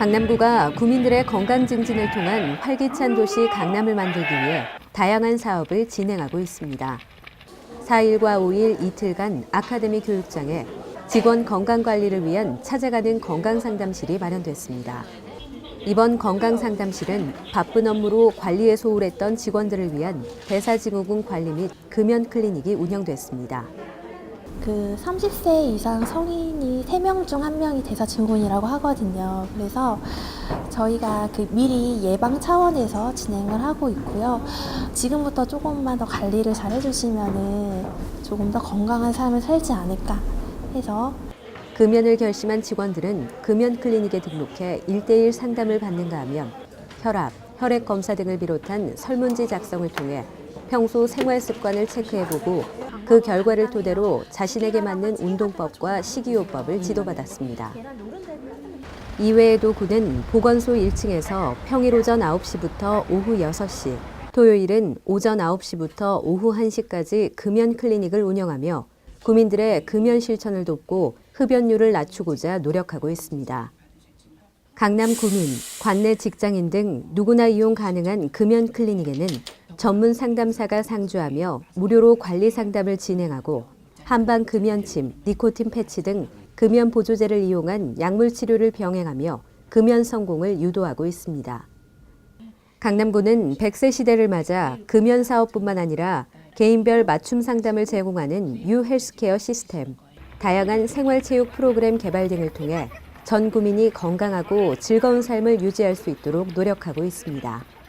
강남구가 구민들의 건강 증진을 통한 활기찬 도시 강남을 만들기 위해 다양한 사업을 진행하고 있습니다. 4일과 5일 이틀간 아카데미 교육장에 직원 건강 관리를 위한 찾아가는 건강 상담실이 마련됐습니다. 이번 건강 상담실은 바쁜 업무로 관리에 소홀했던 직원들을 위한 대사증후군 관리 및 금연 클리닉이 운영됐습니다. 그 30세 이상 성인이 3명 중 1명이 대사증후군이라고 하거든요. 그래서 저희가 그 미리 예방 차원에서 진행을 하고 있고요. 지금부터 조금만 더 관리를 잘 해주시면은 조금 더 건강한 삶을 살지 않을까 해서 금연을 결심한 직원들은 금연 클리닉에 등록해 1대1 상담을 받는가 하면 혈압, 혈액 검사 등을 비롯한 설문지 작성을 통해 평소 생활 습관을 체크해보고 그 결과를 토대로 자신에게 맞는 운동법과 식이요법을 지도받았습니다. 이외에도 구는 보건소 1층에서 평일 오전 9시부터 오후 6시, 토요일은 오전 9시부터 오후 1시까지 금연 클리닉을 운영하며 구민들의 금연 실천을 돕고 흡연율을 낮추고자 노력하고 있습니다. 강남 구민, 관내 직장인 등 누구나 이용 가능한 금연 클리닉에는 전문 상담사가 상주하며 무료로 관리 상담을 진행하고 한방 금연침, 니코틴 패치 등 금연 보조제를 이용한 약물 치료를 병행하며 금연 성공을 유도하고 있습니다. 강남구는 100세 시대를 맞아 금연 사업뿐만 아니라 개인별 맞춤 상담을 제공하는 유 헬스케어 시스템, 다양한 생활체육 프로그램 개발 등을 통해 전 구민이 건강하고 즐거운 삶을 유지할 수 있도록 노력하고 있습니다.